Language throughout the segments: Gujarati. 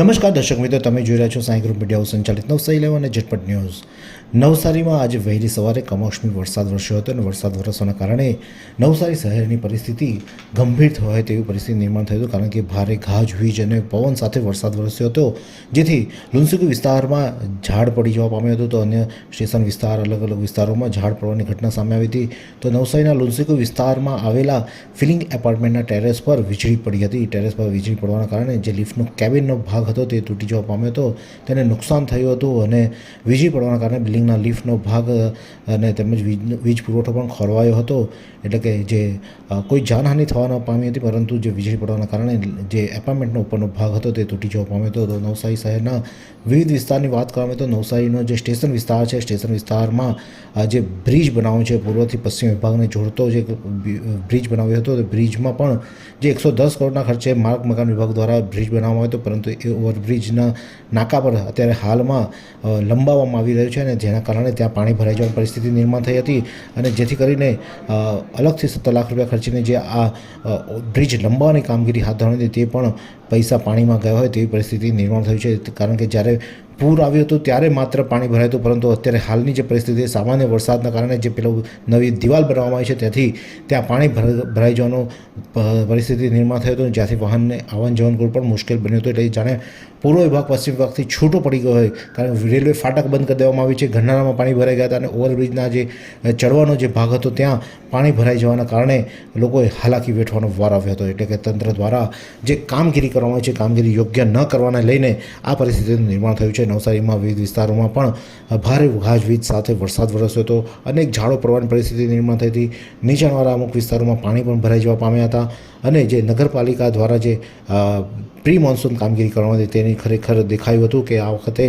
નમસ્કાર દર્શક મિત્રો, તમે જોઈ રહ્યા છો સાંઈ ગ્રુપ મીડિયા સંચાલિત નવસારી ઇલેવન અને ઝટપટ ન્યૂઝ. નવસારીમાં આજે વહેલી સવારે કમોસમી વરસાદ વરસ્યો હતો અને વરસાદ વરસવાના કારણે નવસારી શહેરની પરિસ્થિતિ ગંભીર હોય તેવી પરિસ્થિતિ નિર્માણ થયું હતું, કારણ કે ભારે ગાજવીજ અને પવન સાથે વરસાદ વરસ્યો હતો, જેથી લુન્સીકુ વિસ્તારમાં ઝાડ પડી જવા પામ્યો હતો. તો અન્ય સ્ટેશન વિસ્તાર, અલગ અલગ વિસ્તારોમાં ઝાડ પડવાની ઘટના સામે આવી હતી. તો નવસારીના લુન્સીકુ વિસ્તારમાં આવેલા ફિલિંગ એપાર્ટમેન્ટના ટેરેસ પર વીજળી પડી હતી. ટેરેસ પર વીજળી પડવાના કારણે જે લિફ્ટનો કેબિનનો ભાગ હતો, તે તૂટી જવા પામ્યો હતો. તેને નુકસાન થયું હતું અને વીજળી પડવાના કારણે બિલ્ડિંગના લિફ્ટનો ભાગ અને તેમજ વીજ વીજ પુરવઠો પણ ખોરવાયો હતો. એટલે કે જે કોઈ જાનહાનિ ન પામી હતી, પરંતુ જે વીજળી પડવાના કારણે જે એપાર્ટમેન્ટનો ઉપરનો ભાગ હતો, તે તૂટી જવા પામ્યો હતો. તો નવસારી શહેરના વિવિધ વિસ્તારની વાત કરવામાં તો નવસારીનો જે સ્ટેશન વિસ્તાર છે, સ્ટેશન વિસ્તારમાં જે બ્રિજ બનાવ્યો છે, પૂર્વથી પશ્ચિમ વિભાગને જોડતો જે બ્રિજ બનાવ્યો હતો, તે બ્રિજમાં પણ જે એકસો દસ કરોડના ખર્ચે માર્ગ મકાન વિભાગ દ્વારા બ્રિજ બનાવવામાં આવ્યો હતો, પરંતુ એ ઓવરબ્રિજના નાકા પર અત્યારે હાલમાં લંબાવવામાં આવી રહ્યું છે અને જેના કારણે ત્યાં પાણી ભરાઈ જવાની પરિસ્થિતિ નિર્માણ થઈ હતી અને જેથી કરીને અલગથી સત્તર લાખ રૂપિયા ખર્ચીને જે આ બ્રિજ લંબાવવાની કામગીરી હાથ ધરવાની તે પણ પૈસા પાણીમાં ગયા હોય તેવી પરિસ્થિતિ નિર્માણ થઈ છે કારણ કે જ્યારે પૂર આવ્યું હતું ત્યારે માત્ર પાણી ભરાયું હતું, પરંતુ અત્યારે હાલની જે પરિસ્થિતિ, સામાન્ય વરસાદના કારણે જે પેલું નવી દિવાલ બનાવવામાં આવી છે, તેથી ત્યાં પાણી ભરાઈ જવાનું પરિસ્થિતિ નિર્માણ થયું હતું જ્યાંથી વાહનને આવન જવન કરવું પણ મુશ્કેલ બન્યું હતું, એટલે જાણે પૂર્વ વિભાગ, પશ્ચિમ વિભાગથી છૂટો પડી ગયો હોય, કારણ રેલવે ફાટક બંધ કરી દેવામાં આવી છે, ગરનાળામાં પાણી ભરાઈ ગયા હતા અને ઓવરબ્રિજના જે ચડવાનો જે ભાગ હતો, ત્યાં પાણી ભરાઈ જવાના કારણે લોકોએ હાલાકી વેઠવાનો વાર આવ્યો હતો, એટલે કે તંત્ર દ્વારા જે કામગીરી કરવામાં આવી છે, કામગીરી યોગ્ય ન કરવાને લઈને આ પરિસ્થિતિનું નિર્માણ થયું છે. નવસારીમાં વિવિધ વિસ્તારોમાં પણ ભારે ગાજવીજ સાથે વરસાદ વરસ્યો હતો. અનેક ઝાડો પડવાની પરિસ્થિતિ નિર્માણ થઈ હતી. નીચાણવાળા અમુક વિસ્તારોમાં પાણી પણ ભરાઈ જવા પામ્યા હતા અને જે નગરપાલિકા દ્વારા જે પ્રી મોન્સૂન કામગીરી કરવામાં હતી, તેની ખરેખર દેખાયું હતું કે આ વખતે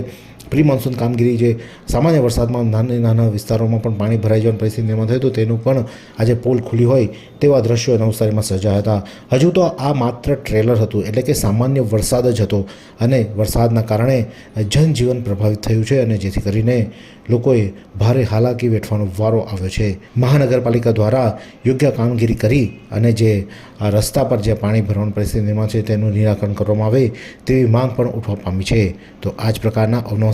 પ્રી મોન્સૂન કામગીરી જે સામાન્ય વરસાદમાં નાના નાના વિસ્તારોમાં પણ પાણી ભરાઈ જવાની પરિસ્થિતિ નિર્માણ થયું હતું, તેનું પણ આજે પોલ ખુલી હોય તેવા દ્રશ્યો નવસારીમાં સર્જાયા હતા. હજુ તો આ માત્ર ટ્રેલર હતું, એટલે કે સામાન્ય વરસાદ જ હતો અને વરસાદના કારણે જનજીવન પ્રભાવિત થયું છે અને જેથી કરીને લોકોએ ભારે હાલાકી વેઠવાનો વારો આવ્યો છે. મહાનગરપાલિકા દ્વારા યોગ્ય કામગીરી કરી અને જે રસ્તા પર જે પાણી ભરવાની પરિસ્થિતિ નિર્માણ છે તેનું નિરાકરણ કરવામાં આવે તેવી માંગ પણ ઉઠવા પામી છે. તો આ જ પ્રકારના અવનવા